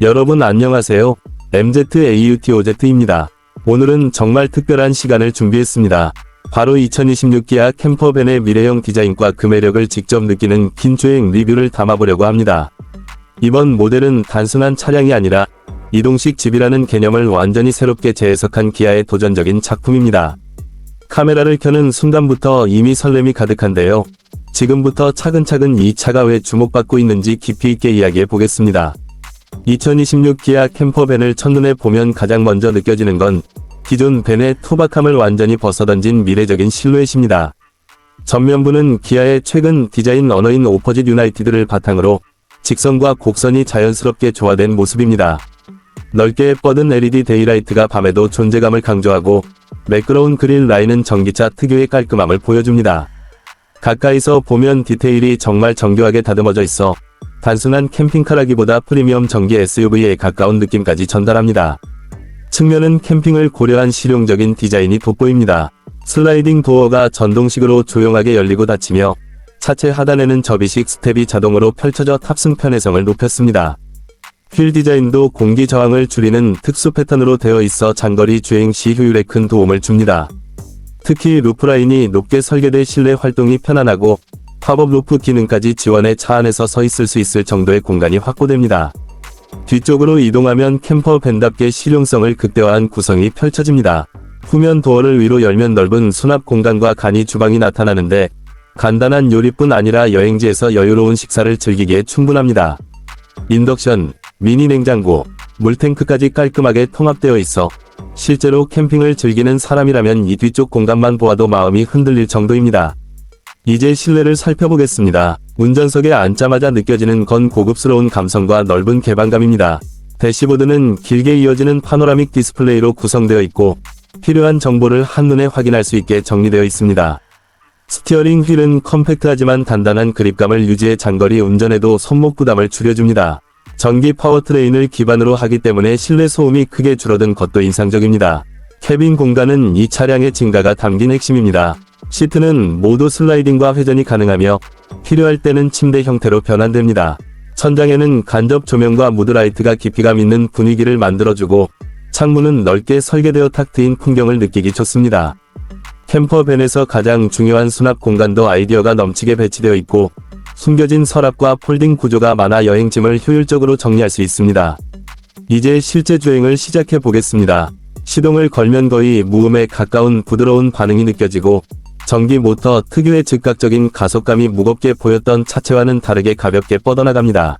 여러분 안녕하세요. MZAUTOZ입니다. 오늘은 정말 특별한 시간을 준비했습니다. 바로 2026 기아 캠퍼밴의 미래형 디자인과 그 매력을 직접 느끼는 긴 주행 리뷰를 담아보려고 합니다. 이번 모델은 단순한 차량이 아니라 이동식 집이라는 개념을 완전히 새롭게 재해석한 기아의 도전적인 작품입니다. 카메라를 켜는 순간부터 이미 설렘이 가득한데요. 지금부터 차근차근 이 차가 왜 주목받고 있는지 깊이 있게 이야기해 보겠습니다. 2026 기아 캠퍼밴을 첫눈에 보면 가장 먼저 느껴지는 건 기존 밴의 투박함을 완전히 벗어던진 미래적인 실루엣입니다. 전면부는 기아의 최근 디자인 언어인 오퍼짓 유나이티드를 바탕으로 직선과 곡선이 자연스럽게 조화된 모습입니다. 넓게 뻗은 LED 데이라이트가 밤에도 존재감을 강조하고 매끄러운 그릴 라인은 전기차 특유의 깔끔함을 보여줍니다. 가까이서 보면 디테일이 정말 정교하게 다듬어져 있어 단순한 캠핑카라기보다 프리미엄 전기 SUV에 가까운 느낌까지 전달합니다. 측면은 캠핑을 고려한 실용적인 디자인이 돋보입니다. 슬라이딩 도어가 전동식으로 조용하게 열리고 닫히며 차체 하단에는 접이식 스텝이 자동으로 펼쳐져 탑승 편의성을 높였습니다. 휠 디자인도 공기 저항을 줄이는 특수 패턴으로 되어 있어 장거리 주행 시 효율에 큰 도움을 줍니다. 특히 루프라인이 높게 설계돼 실내 활동이 편안하고 팝업 루프 기능까지 지원해 차 안에서 서 있을 수 있을 정도의 공간이 확보됩니다. 뒤쪽으로 이동하면 캠퍼 밴답게 실용성을 극대화한 구성이 펼쳐집니다. 후면 도어를 위로 열면 넓은 수납 공간과 간이 주방이 나타나는데 간단한 요리뿐 아니라 여행지에서 여유로운 식사를 즐기기에 충분합니다. 인덕션, 미니 냉장고, 물탱크까지 깔끔하게 통합되어 있어 실제로 캠핑을 즐기는 사람이라면 이 뒤쪽 공간만 보아도 마음이 흔들릴 정도입니다. 이제 실내를 살펴보겠습니다. 운전석에 앉자마자 느껴지는 건 고급스러운 감성과 넓은 개방감입니다. 대시보드는 길게 이어지는 파노라믹 디스플레이로 구성되어 있고 필요한 정보를 한눈에 확인할 수 있게 정리되어 있습니다. 스티어링 휠은 컴팩트하지만 단단한 그립감을 유지해 장거리 운전에도 손목 부담을 줄여줍니다. 전기 파워트레인을 기반으로 하기 때문에 실내 소음이 크게 줄어든 것도 인상적입니다. 캐빈 공간은 이 차량의 진가가 담긴 핵심입니다. 시트는 모두 슬라이딩과 회전이 가능하며 필요할 때는 침대 형태로 변환됩니다. 천장에는 간접 조명과 무드라이트가 깊이감 있는 분위기를 만들어주고 창문은 넓게 설계되어 탁 트인 풍경을 느끼기 좋습니다. 캠퍼밴에서 가장 중요한 수납 공간도 아이디어가 넘치게 배치되어 있고 숨겨진 서랍과 폴딩 구조가 많아 여행짐을 효율적으로 정리할 수 있습니다. 이제 실제 주행을 시작해 보겠습니다. 시동을 걸면 거의 무음에 가까운 부드러운 반응이 느껴지고 전기 모터 특유의 즉각적인 가속감이 무겁게 보였던 차체와는 다르게 가볍게 뻗어나갑니다.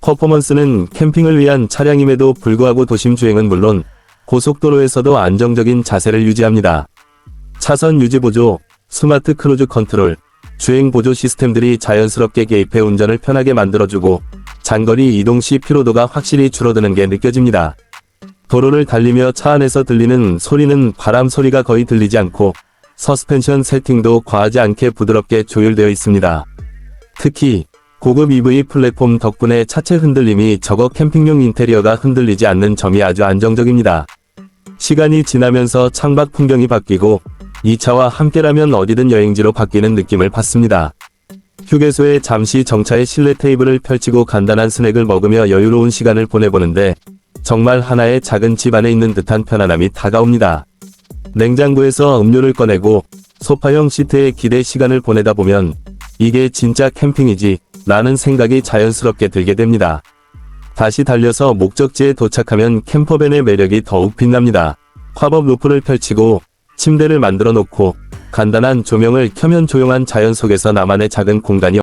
퍼포먼스는 캠핑을 위한 차량임에도 불구하고 도심 주행은 물론 고속도로에서도 안정적인 자세를 유지합니다. 차선 유지 보조, 스마트 크루즈 컨트롤, 주행 보조 시스템들이 자연스럽게 개입해 운전을 편하게 만들어주고 장거리 이동 시 피로도가 확실히 줄어드는 게 느껴집니다. 도로를 달리며 차 안에서 들리는 소리는 바람 소리가 거의 들리지 않고 서스펜션 세팅도 과하지 않게 부드럽게 조율되어 있습니다. 특히 고급 EV 플랫폼 덕분에 차체 흔들림이 저거 캠핑용 인테리어가 흔들리지 않는 점이 아주 안정적입니다. 시간이 지나면서 창밖 풍경이 바뀌고 이 차와 함께라면 어디든 여행지로 바뀌는 느낌을 받습니다. 휴게소에 잠시 정차의 실내 테이블을 펼치고 간단한 스낵을 먹으며 여유로운 시간을 보내보는데 정말 하나의 작은 집 안에 있는 듯한 편안함이 다가옵니다. 냉장고에서 음료를 꺼내고 소파형 시트에 기대 시간을 보내다 보면 이게 진짜 캠핑이지 라는 생각이 자연스럽게 들게 됩니다. 다시 달려서 목적지에 도착하면 캠퍼밴의 매력이 더욱 빛납니다. 팝업 루프를 펼치고 침대를 만들어 놓고 간단한 조명을 켜면 조용한 자연 속에서 나만의 작은 공간이